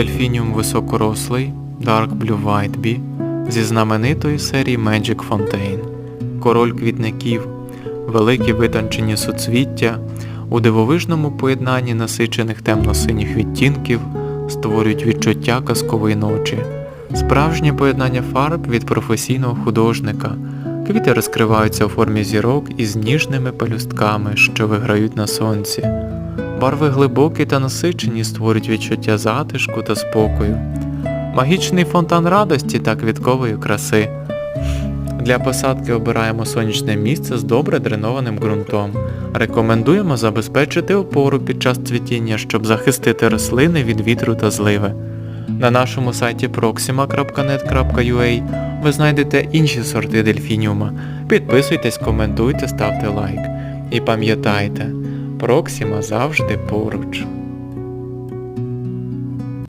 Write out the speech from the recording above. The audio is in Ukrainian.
дельфініум високорослий Dark Blue White Bee зі знаменитої серії Magic Fontaine, король квітників, великі витончені суцвіття у дивовижному поєднанні насичених темно-синіх відтінків створюють відчуття казкової ночі, справжнє поєднання фарб від професійного художника. Квіти розкриваються у формі зірок із ніжними пелюстками, що виграють на сонці. Барви глибокі та насичені створюють відчуття затишку та спокою. Магічний фонтан радості та квіткової краси. Для посадки обираємо сонячне місце з добре дренованим ґрунтом. Рекомендуємо забезпечити опору під час цвітіння, щоб захистити рослини від вітру та зливи. На нашому сайті proxima.net.ua ви знайдете інші сорти дельфініума. Підписуйтесь, коментуйте, ставте лайк. І пам'ятайте, Проксима завжди поруч.